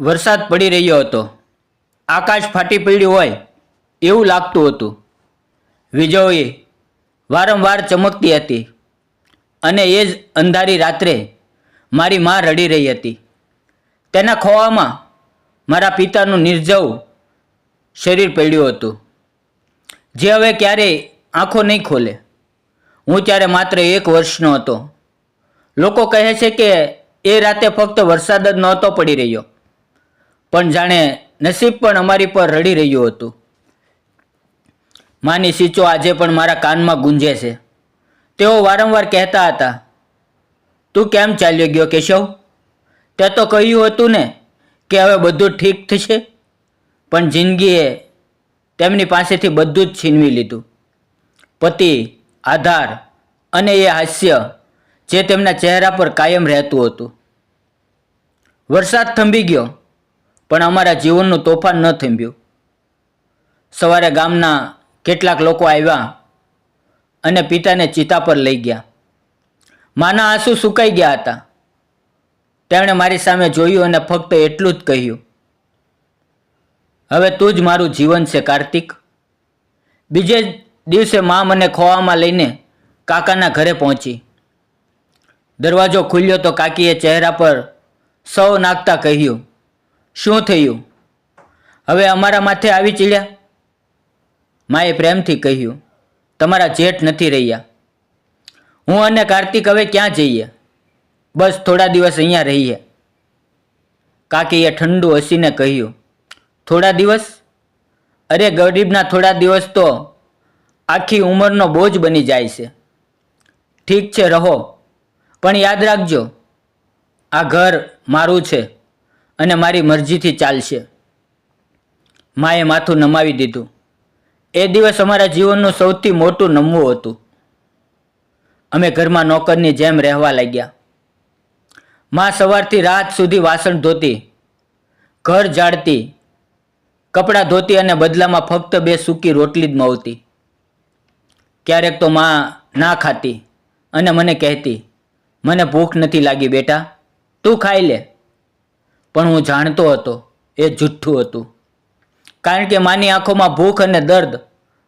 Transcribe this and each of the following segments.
વરસાદ પડી રહ્યો હતો. આકાશ ફાટી પડ્યું હોય એવું લાગતું હતું. વીજળી વારંવાર ચમકતી હતી અને એ જ અંધારી રાત્રે મારી મા રડી રહી હતી. તેના ખોવામાં મારા પિતાનું નિર્જવ શરીર પડ્યું હતું. જે હવે ક્યારેય આંખો નહીં ખોલે. હું ત્યારે માત્ર એક વર્ષનો હતો. લોકો કહે છે કે એ રાતે ફક્ત વરસાદ જ નહોતો પડી રહ્યો. પણ જાણે નસીબ પણ અમારી પર રડી રહ્યું હતું. માની સીચો આજે પણ મારા કાનમાં ગુંજે છે. તેઓ વારંવાર કહેતા હતા, તું કેમ ચાલ્યો ગયો કેશવ? તે તો કહ્યું હતું ને કે હવે બધું ઠીક થશે. પણ જિંદગીએ તેમની પાસેથી બધું જ છીનવી લીધું. પતિ, આધાર અને એ હાસ્ય જે તેમના ચહેરા પર કાયમ રહેતું હતું. વરસાદ થંભી ગયો. પણ અમારા જીવનનું તોફાન ન થંભ્યું સવારે ગામના કેટલાક લોકો આવ્યા અને પિતાને ચિતા પર લઈ ગયા. માના આંસુ સુકાઈ ગયા હતા. તેમણે મારી સામે જોયું અને ફક્ત એટલું જ કહ્યું. હવે તું જ મારું જીવન છે, કાર્તિક. બીજે દિવસે મા મને ખોવામાં લઈને કાકાના ઘરે પહોંચી. દરવાજો ખુલ્યો તો કાકીએ ચહેરા પર સૌ નાખતા કહ્યું. શું થયું? હવે અમારા માથે આવી ચીડ્યા? માએ પ્રેમથી કહ્યું, તમારા જેઠ નથી રહ્યા. હું અને કાર્તિક હવે ક્યાં જઈએ? બસ થોડા દિવસ અહીંયા રહીએ. કાકીએ ઠંડુ હસીને કહ્યું, થોડા દિવસ? અરે ગરીબના થોડા દિવસ તો આખી ઉંમરનો બોજ બની જાય છે. ઠીક છે, રહો. પણ યાદ રાખજો, આ ઘર મારું છે. અને મારી મરજીથી ચાલશે. માએ માથું નમાવી દીધું. એ દિવસ અમારા જીવનનું સૌથી મોટું નમવું હતું. અમે ઘરમાં નોકરની જેમ રહેવા લાગ્યા. માં સવારથી રાત સુધી વાસણ ધોતી, ઘર જાળતી કપડાં ધોતી અને બદલામાં ફક્ત બે સૂકી રોટલી જ મવતી. ક્યારેક તો માં ના ખાતી અને મને કહેતી, મને ભૂખ નથી લાગી બેટા, તું ખાઈ લે. પણ હું જાણતો હતો, એ જુઠ્ઠું હતું. કારણ કે માની આંખોમાં ભૂખ અને દર્દ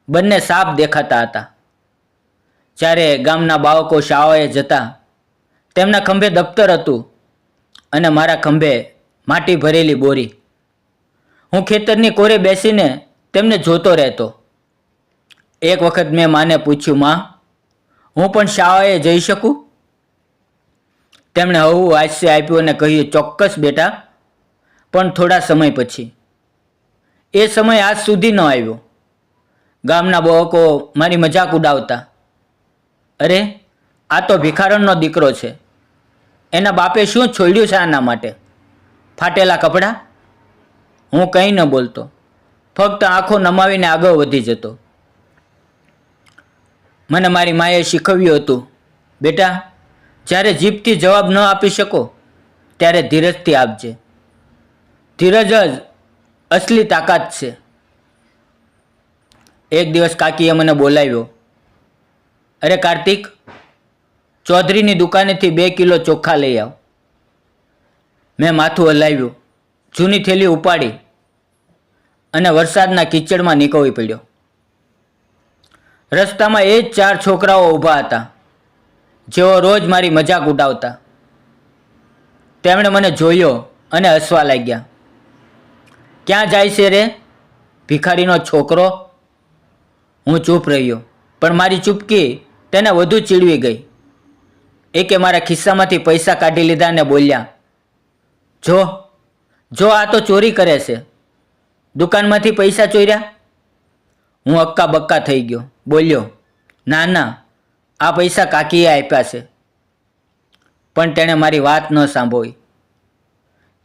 બંને સાપ દેખાતા હતા. જ્યારે ગામના બાળકો શાળાએ જતા, તેમના ખંભે દફતર હતું અને મારા ખંભે માટી ભરેલી બોરી. હું ખેતરની કોરે બેસીને તેમને જોતો રહેતો. એક વખત મેં માને પૂછ્યું, માં, હું પણ શાળાએ જઈ શકું? તેમણે હવું હાસ્ય આપ્યું અને કહ્યું, ચોક્કસ બેટા પણ થોડા સમય પછી. એ સમય આજ સુધી ન આવ્યો. ગામના બહકો મારી મજાક ઉડાવતા. અરે, આ તો ભિખારણનો દીકરો છે. એના બાપે શું છોડ્યું છે આના માટે? ફાટેલા કપડાં? હું કંઈ ન બોલતો. ફક્ત આંખો નમાવીને આગળ વધી જતો. મને મારી માએ શીખવ્યું હતું, બેટા, જ્યારે જીભથી જવાબ ન આપી શકો, ત્યારે ધીરજથી આપજે. ધીરજ જ અસલી તાકાત છે. એક દિવસ કાકીએ મને બોલાવ્યો. અરે કાર્તિક, ચૌધરીની દુકાનેથી બે કિલો ચોખ્ખા લઈ આવ. મેં માથું હલાવ્યું, જૂની થેલી ઉપાડી અને વરસાદના કિચડમાં નીકળવી પડ્યો. રસ્તામાં એ જ ચાર છોકરાઓ ઊભા હતા, જેઓ રોજ મારી મજાક ઉડાવતા. તેમણે મને જોયો અને હસવા લાગ્યા. ક્યાં જાય છે રે? ભિખારીનો છોકરો? હું ચૂપ રહ્યો. પણ મારી ચૂપકી તેને વધુ ચીડવી ગઈ. એકે મારા ખિસ્સામાંથી પૈસા કાઢી લીધા અને બોલ્યા, જો જો આ તો ચોરી કરે છે. દુકાનમાંથી પૈસા ચોર્યા? હું અક્કા બક્કા થઈ ગયો. બોલ્યો, ના ના, આ પૈસા કાકીએ આપ્યા છે. પણ તેણે મારી વાત ન સાંભળી.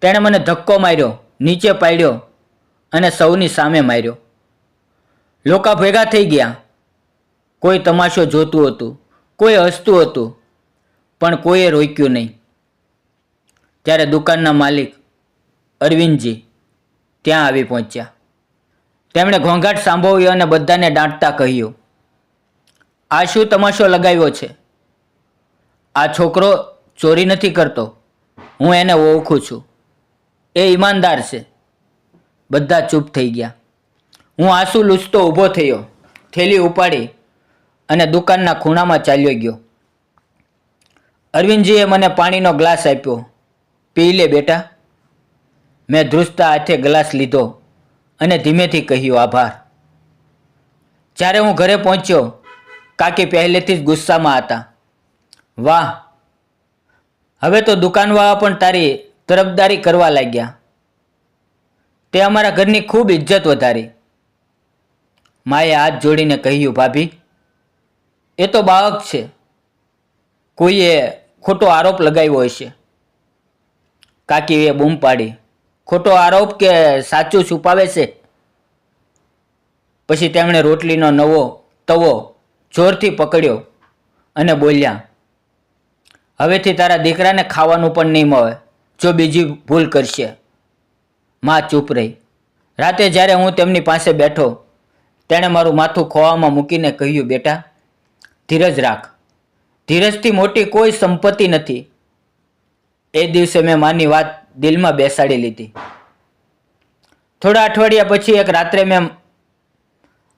તેણે મને ધક્કો માર્યો, નીચે પાડ્યો અને સૌની સામે માર્યો. લોકા ભેગા થઈ ગયા. કોઈ તમાશો જોતું હતું, કોઈ હસતું હતું, પણ કોઈએ રોક્યું નહીં. ત્યારે દુકાનના માલિક અરવિંદજી ત્યાં આવી પહોંચ્યા. તેમણે ઘોંઘાટ સાંભળ્યો અને બધાને દાંટતા કહ્યું, આ શું તમાશો લગાવ્યો છે? આ છોકરો ચોરી નથી કરતો. હું એને ઓળખું છું. એ ઈમાનદાર છે. બધા ચૂપ થઈ ગયા. હું આંસુ લૂસતો ઊભો થયો, થેલી ઉપાડી અને દુકાનના ખૂણામાં ચાલ્યો ગયો. અરવિંદજીએ મને પાણીનો ગ્લાસ આપ્યો. પી લે બેટા. મેં ધ્રુજતા હાથે ગ્લાસ લીધો અને ધીમેથી કહ્યું, આભાર. જ્યારે હું ઘરે પહોંચ્યો, કાકી પહેલેથી જ ગુસ્સામાં હતા. વાહ, હવે તો દુકાનવાળા પણ તારી તરફદારી કરવા લાગ્યા. તે અમારા ઘરની ખૂબ ઇજ્જત વધારી. માએ હાથ જોડીને કહ્યું, ભાભી, એ તો બાળક છે. કોઈએ ખોટો આરોપ લગાવ્યો હશે. કાકીએ બૂમ પાડી, ખોટો આરોપ કે સાચું છુપાવે છે? પછી તેમણે રોટલીનો નવો તવો જોરથી પકડ્યો અને બોલ્યા, હવેથી તારા દીકરાને ખાવાનું પણ નહીં મળે, જો બીજી ભૂલ કરશે. માં ચૂપ રહી. રાતે જ્યારે હું તેમની પાસે બેઠો, તેણે મારું માથું ખોવામાં મૂકીને કહ્યું, બેટા, ધીરજ રાખ. ધીરજથી મોટી કોઈ સંપત્તિ નથી. એ દિવસે મેં માની વાત દિલમાં બેસાડી લીધી. થોડા અઠવાડિયા પછી એક રાત્રે મેં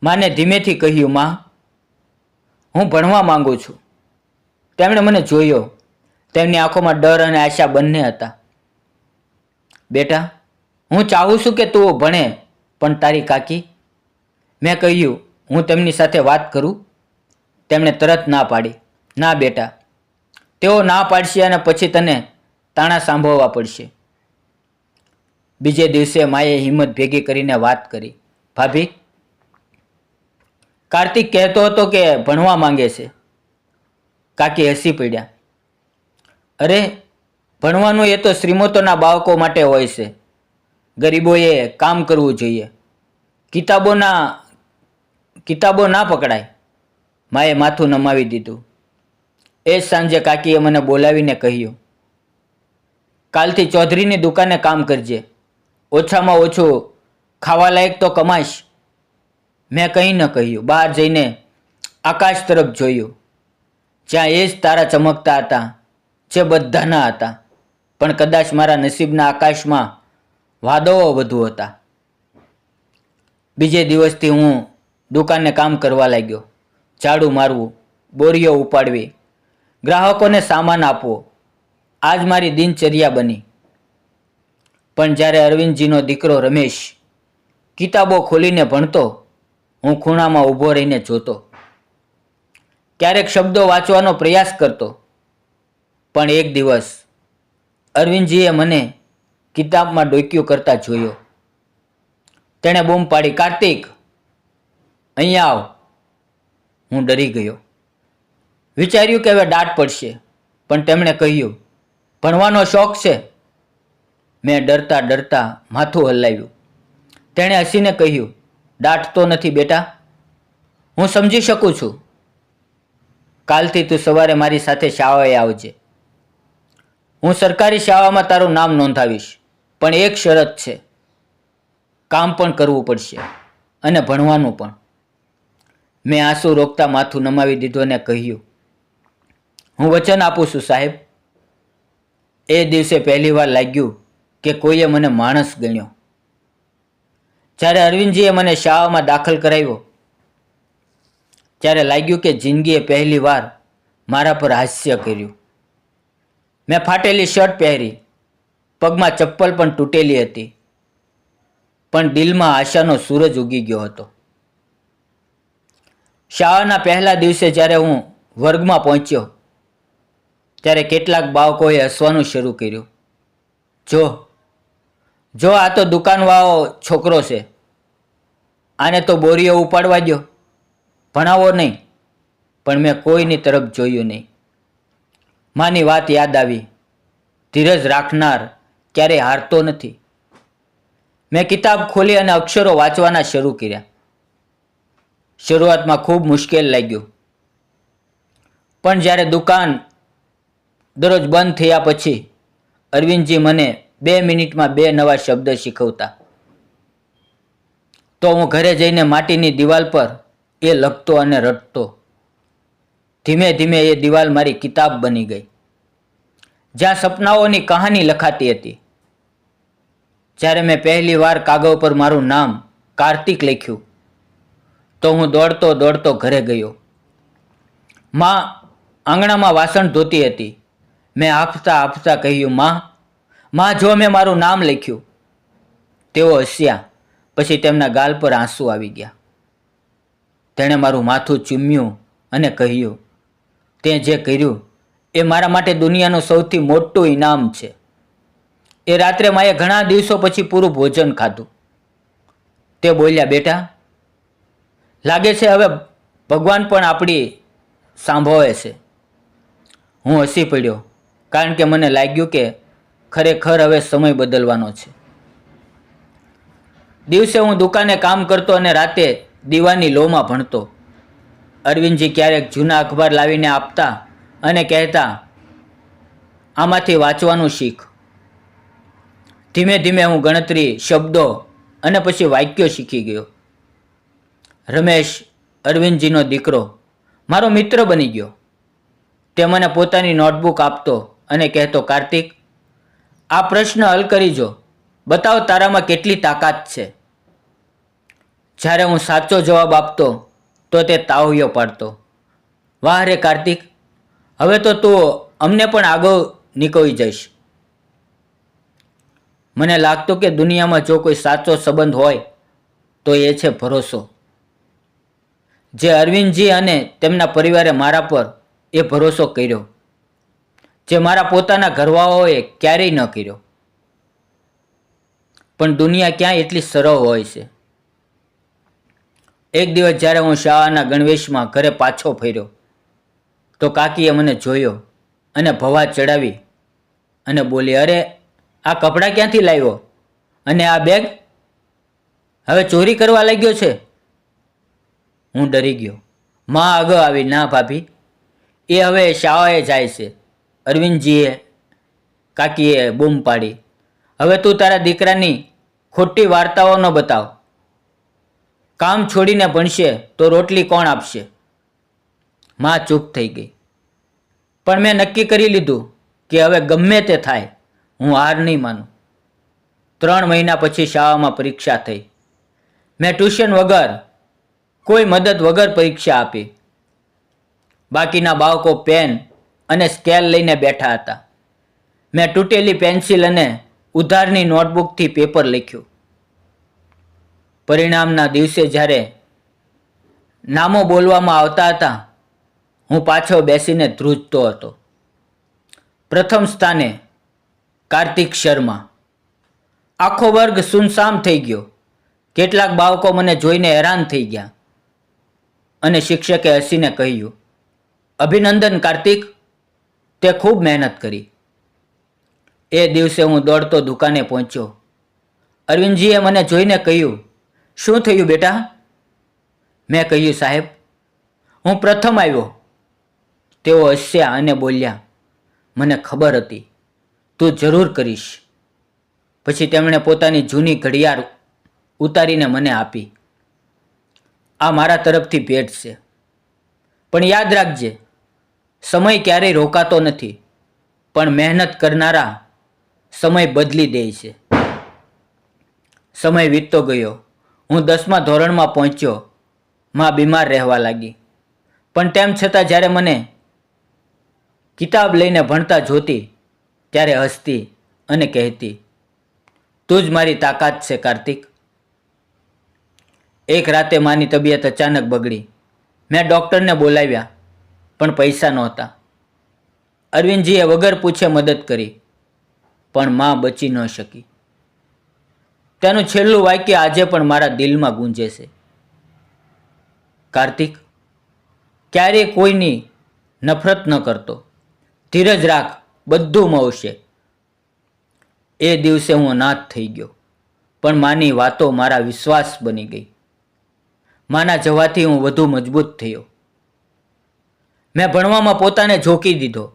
માને ધીમેથી કહ્યું, માં, હું ભણવા માંગુ છું. તેમણે મને જોયો. તેમની આંખોમાં ડર અને આશા બંને હતા. બેટા હું ચાહું છું કે તું ભણે, પણ તારી કાકી? મેં કહ્યું, હું તેમની સાથે વાત કરું. તેમણે તરત ના પાડી. ના બેટા, તેઓ ના પાડશે અને પછી તને તાણા સાંભળવા પડશે. બીજે દિવસે માએ હિંમત ભેગી કરીને વાત કરી. ભાભી, કાર્તિક કહેતો હતો કે ભણવા માંગે છે. કાકી હસી પડ્યા. અરે, ભણવાનું એ તો શ્રીમંતોના બાળકો માટે હોય છે. ગરીબોએ કામ કરવું જોઈએ. કિતાબોના, કિતાબો ના પકડાય. માએ માથું નમાવી દીધું. એ જ સાંજે કાકીએ મને બોલાવીને કહ્યું, કાલથી ચૌધરીની દુકાને કામ કરજે. ઓછામાં ઓછું ખાવા લાયક તો કમાઈશ. મેં કંઈ ન કહ્યું. બહાર જઈને આકાશ તરફ જોયું. જ્યાં એ જ તારા ચમકતા હતા, જે બધાના હતા. પણ કદાચ મારા નસીબના આકાશમાં વાદળો વધુ હતા. બીજે દિવસથી હું દુકાને કામ કરવા લાગ્યો. ઝાડુ મારવું, બોરીઓ ઉપાડવી, ગ્રાહકોને સામાન આપવો. આજ મારી દિનચર્યા બની. પણ જ્યારે અરવિંદજીનો દીકરો રમેશ કિતાબો ખોલીને ભણતો, હું ખૂણામાં ઊભો રહીને જોતો. ક્યારેક શબ્દો વાંચવાનો પ્રયાસ કરતો. પણ એક દિવસ અરવિંદજીએ મને કિતાબમાં ડોક્યો કરતા જોયો. તેણે બૂમ પાડી, કાર્તિક અહીંયા આવ. હું ડરી ગયો. વિચાર્યું કે હવે દાટ પડશે, પણ તેમણે કહ્યું, ભણવાનો શોખ છે. મેં ડરતા ડરતા માથું હલાવ્યું. તેણે હસીને કહ્યું દાટતો નથી બેટા, હું સમજી શકું છું. કાલથી તું સવારે મારી સાથે શાળાએ આવજે. હું સરકારી શાળામાં તારું નામ નોંધાવીશ. પણ એક શરત છે. કામ પણ કરવું પડશે અને ભણવાનું પણ. મેં આંસુ રોકતા માથું નમાવી દીધું અને કહ્યું, હું વચન આપું છું સાહેબ. એ દિવસે પહેલીવાર લાગ્યું કે કોઈએ મને માણસ ગણ્યો. જ્યારે અરવિંદજીએ મને શાળામાં દાખલ કરાવ્યો, ત્યારે લાગ્યું કે જિંદગીએ પહેલી વાર મારા પર હાસ્ય કર્યું. મેં ફાટેલી શર્ટ પહેરી પગમાં ચપ્પલ પણ તૂટેલી હતી. પણ દિલમાં આશાનો સૂરજ ઉગી ગયો હતો. શાળાના પહેલા દિવસે જ્યારે હું વર્ગમાં પહોંચ્યો, ત્યારે કેટલાક બાળકોએ હસવાનું શરૂ કર્યું. જો જો આ તો દુકાનવાળો છોકરો છે, આને તો બોરીઓ ઉપાડવા દો ભણાવો નહીં, પણ મેં કોઈની તરફ જોયું નહીં. માની વાત યાદ આવી. ધીરજ રાખનાર ક્યારેય હારતો નથી. મેં કિતાબ ખોલી અને અક્ષરો વાંચવાના શરૂ કર્યા. શરૂઆતમાં ખૂબ મુશ્કેલ લાગ્યું. પણ જ્યારે દુકાન દરરોજ બંધ થયા પછી અરવિંદજી મને બે મિનિટમાં બે નવા શબ્દ શીખવતા. તો હું ઘરે જઈને માટીની દિવાલ પર એ લખતો અને રટતો. ધીમે ધીમે એ દિવાલ મારી કિતાબ બની ગઈ. જ્યાં સપનાઓની કહાની લખાતી હતી. જ્યારે મેં પહેલી વાર કાગળ પર મારું નામ કાર્તિક લખ્યું, તો હું દોડતો દોડતો ઘરે ગયો. માં આંગણામાં વાસણ ધોતી હતી. મેં આપતા આપતા કહ્યું, માં માં, જો મેં મારું નામ લખ્યું. તેઓ હસ્યા. પછી તેમના ગાલ પર આંસુ આવી ગયા. તેણે મારું માથું ચૂમ્યું અને કહ્યું, તે જે કર્યું, એ મારા માટે દુનિયાનું સૌથી મોટું ઇનામ છે. એ રાત્રે માએ ઘણા દિવસો પછી પૂરું ભોજન ખાધું. તે બોલ્યા, બેટા, લાગે છે હવે ભગવાન પણ આપણી સાંભળે છે. હું હસી પડ્યો, કારણ કે મને લાગ્યું કે ખરેખર હવે સમય બદલવાનો છે. દિવસે હું દુકાને કામ કરતો અને રાતે દીવાની લોમાં ભણતો. અરવિંદજી ક્યારેક જૂના અખબાર લાવીને આપતા અને કહેતા, આમાંથી વાંચવાનું શીખ. ધીમે ધીમે હું ગણતરી, શબ્દો અને પછી વાક્યો શીખી ગયો. રમેશ અરવિંદજીનો દીકરો મારો મિત્ર બની ગયો. તે મને પોતાની નોટબુક આપતો અને કહેતો, કાર્તિક, આ પ્રશ્ન હલ કરી જો. બતાવ તારામાં કેટલી તાકાત છે. જ્યારે હું સાચો જવાબ આપતો, તો તે તાવયો પાડતો. વાહ રે કાર્તિક, હવે તો તું અમને પણ આગળ નીકળી જઈશ. મને લાગતું કે દુનિયામાં જો કોઈ સાચો સંબંધ હોય, તો એ છે ભરોસો. જે અરવિંદજી અને તેમના પરિવારે મારા પર એ ભરોસો કર્યો, જે મારા પોતાના ઘરવાળાઓએ ક્યારેય ન કર્યો. પણ દુનિયા ક્યાં એટલી સરળ હોય છે? એક દિવસ જ્યારે હું શાળાના ગણવેશમાં ઘરે પાછો ફર્યો, તો કાકીએ મને જોયો અને ભવા ચડાવી અને બોલી, અરે આ કપડાં ક્યાંથી લાવ્યો? અને આ બેગ હવે ચોરી કરવા લાગ્યો છે? હું ડરી ગયો. માં આગળ આવી, ના ભાભી, એ હવે શાળાએ જાય છે. અરવિંદજીએ, કાકીએ બૂમ પાડી. હવે તું તારા દીકરાની ખોટી વાર્તાઓ ન બતાવ. કામ છોડીને ભણશે તો રોટલી કોણ આપશે? માં ચૂપ થઈ ગઈ. પણ મેં નક્કી કરી લીધું કે હવે ગમે તે થાય. હું હાર નહીં માનું. ત્રણ મહિના પછી શાળામાં પરીક્ષા થઈ. મેં ટ્યુશન વગર કોઈ મદદ વગર પરીક્ષા આપી. બાકીના બાળકો પેન અને સ્કેલ લઈને બેઠા હતા. મેં તૂટેલી પેન્સિલ અને ઉધારની નોટબુકથી પેપર લખ્યું. પરિણામના દિવસે જ્યારે નામો બોલવામાં આવતા હતા, હું પાછો બેસીને ધ્રુજતો હતો. પ્રથમ સ્થાને કાર્તિક શર્મા. આખો વર્ગ સુનસામ થઈ ગયો. કેટલાક બાળકો મને જોઈને હેરાન થઈ ગયા. અને શિક્ષકે હસીને કહ્યું, અભિનંદન કાર્તિક, તે ખૂબ મહેનત કરી. એ દિવસે હું દોડતો દુકાને પહોંચ્યો. અરવિંદજીએ મને જોઈને કહ્યું, શું થયું બેટા? મેં કહ્યું, સાહેબ, હું પ્રથમ આવ્યો. તેઓ હસ્યા અને બોલ્યા, મને ખબર હતી. તું જરૂર કરીશ. પછી તેમણે પોતાની જૂની ઘડિયાળ ઉતારીને મને આપી. આ મારા તરફથી ભેટ છે. પણ યાદ રાખજે, સમય ક્યારેય રોકાતો નથી, પણ મહેનત કરનારા સમય બદલી દે છે. સમય વીતતો ગયો. હું દસમા ધોરણમાં પહોંચ્યો. માં બીમાર રહેવા લાગી. પણ તેમ છતાં જ્યારે મને કિતાબ લઈને ભણતા જોતી ત્યારે હસતી અને કહેતી? તું જ મારી તાકાત છે, કાર્તિક. એક રાતે માની તબિયત અચાનક બગડી. મેં ડૉક્ટરને બોલાવ્યા, પણ પૈસા નહોતા. અરવિંદજીએ વગર પૂછે મદદ કરી, પણ માં બચી ન શકી. તેનું છેલ્લું વાક્ય આજે પણ મારા દિલમાં ગુંજે છે. કાર્તિક, ક્યારેય કોઈની નફરત ન કરતો. ધીરજ રાખ બધું મળશે. એ દિવસે હું અનાથ થઈ ગયો. પણ માની વાતો મારા વિશ્વાસ બની ગઈ. માના જવાથી હું વધુ મજબૂત થયો. મેં ભણવામાં પોતાને ઝોકી દીધો.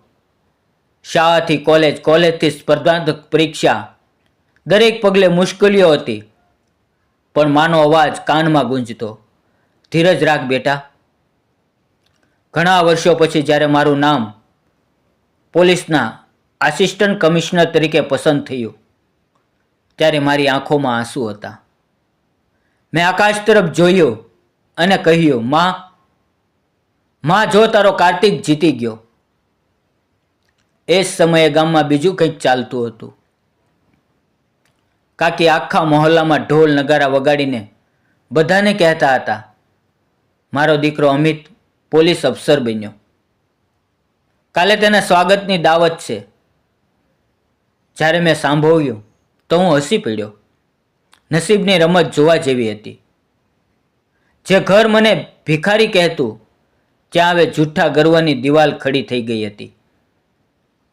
શાળાથી કોલેજ, કોલેજથી સ્પર્ધાત્મક પરીક્ષા. દરેક પગલે મુશ્કેલીઓ હતી. પણ માનો અવાજ કાનમાં ગુંજતો. ધીરજ રાખ બેટા. ઘણા વર્ષો પછી જ્યારે મારું નામ પોલીસના આસિસ્ટન્ટ કમિશનર તરીકે પસંદ થયું. ત્યારે મારી આંખોમાં આંસુ હતા. મેં આકાશ તરફ જોયું અને કહ્યું, માં માં, જો તારો કાર્તિક જીતી ગયો. એ જ સમયે ગામમાં બીજું કંઈક ચાલતું હતું. કાકી આખા મહોલ્લામાં ઢોલ નગારા વગાડીને બધાને કહેતા હતા, મારો દીકરો અમિત પોલીસ અફસર બન્યો. કાલે તેના સ્વાગતની દાવત છે. જ્યારે મેં સાંભળ્યું, તો હું હસી પડ્યો. નસીબની રમત જોવા જેવી હતી. જે ઘર મને ભિખારી કહેતું, ત્યાં હવે જૂઠા ગર્વની દિવાલ ખડી થઈ ગઈ હતી.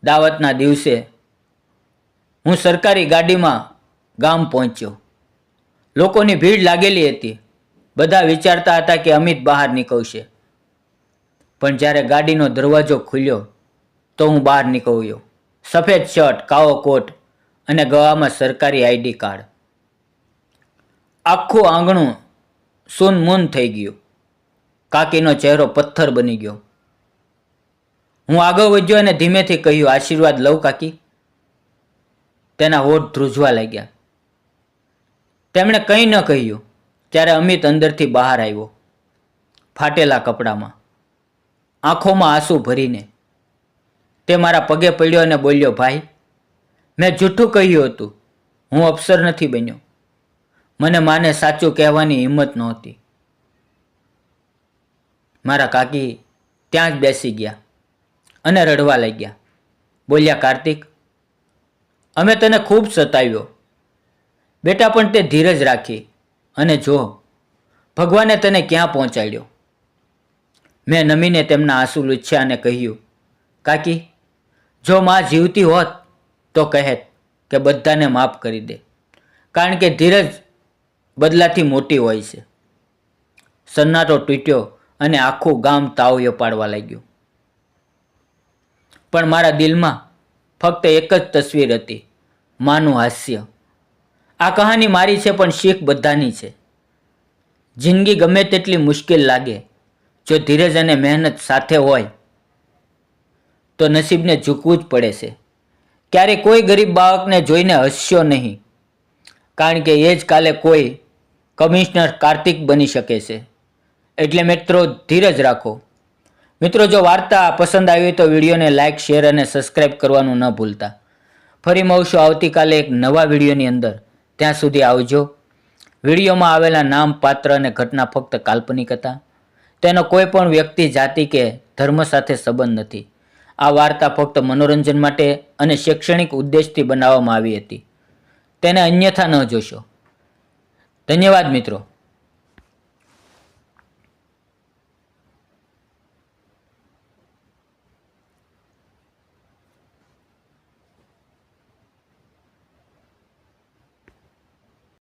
દાવતના દિવસે હું સરકારી ગાડીમાં ગામ પહોંચ્યો. લોકોની ભીડ લાગેલી હતી. બધા વિચારતા હતા કે અમિત બહાર નીકળશે. પણ જ્યારે ગાડીનો દરવાજો ખુલ્યો તો હું બહાર નીકળ્યો. સફેદ શર્ટ, કાળો કોટ અને ગળામાં સરકારી આઈડી કાર્ડ. આખું આંગણું સૂનમૂન થઈ ગયું. કાકીનો ચહેરો પથ્થર બની ગયો. હું આગળ વધ્યો અને ધીમેથી કહ્યું, આશીર્વાદ લઉં કાકી. તેના હોઠ ધ્રુજવા લાગ્યા. તેમણે કંઈ ન કહ્યું, ત્યારે અમિત અંદરથી બહાર આવ્યો, ફાટેલા કપડામાં. આંખોમાં આંસુ ભરીને તે મારા પગે પડ્યો અને બોલ્યો, ભાઈ, મેં જૂઠું કહ્યું હતું. હું અફસર નથી બન્યો. મને માને સાચું કહેવાની હિંમત નહોતી. મારા કાકી ત્યાં જ બેસી ગયા અને રડવા લાગ્યા. બોલ્યા, કાર્તિક, અમે તને ખૂબ સતાવ્યો. બેટા, પણ તે ધીરજ રાખી અને જો, ભગવાને તને ક્યાં પહોંચાડ્યો? મેં નમીને તેમના આંસુ લૂછ્યા અને કહ્યું, કાકી જો માં જીવતી હોત તો કહેત કે બધાને માફ કરી દે. કારણ કે ધીરજ બદલાથી મોટી હોય છે. સન્નાટો તૂટ્યો અને આખું ગામ તાવયો પાડવા લાગ્યું. પણ મારા દિલમાં ફક્ત એક જ તસવીર હતી, માનું હાસ્ય. આ કહાની મારી છે પણ શીખ બધાની છે. જિંદગી ગમે તેટલી મુશ્કેલ લાગે, જો ધીરજ અને મહેનત સાથે હોય તો નસીબને ઝૂકવું જ પડે છે. ક્યારે કોઈ ગરીબ બાળકને જોઈને હસ્યો નહીં. કારણ કે એ જ કાલે કોઈ કમિશનર કાર્તિક બની શકે છે. એટલે મિત્રો, ધીરજ રાખો. મિત્રો, જો વાર્તા પસંદ આવી તો વિડીયોને લાઇક શેર અને સબસ્ક્રાઇબ કરવાનું ન ભૂલતા. ફરી મળશું આવતીકાલે એક નવા વિડીયોની અંદર. ત્યાં સુધી આવજો. વિડીયોમાં આવેલા નામ, પાત્ર અને ઘટના ફક્ત કાલ્પનિક હતા. તેનો કોઈ પણ વ્યક્તિ, જાતિ કે ધર્મ સાથે સંબંધ નથી. આ વાર્તા ફક્ત મનોરંજન માટે અને શૈક્ષણિક ઉદ્દેશથી બનાવવામાં આવી હતી. તેને અન્યથા ન જોશો. ધન્યવાદ મિત્રો.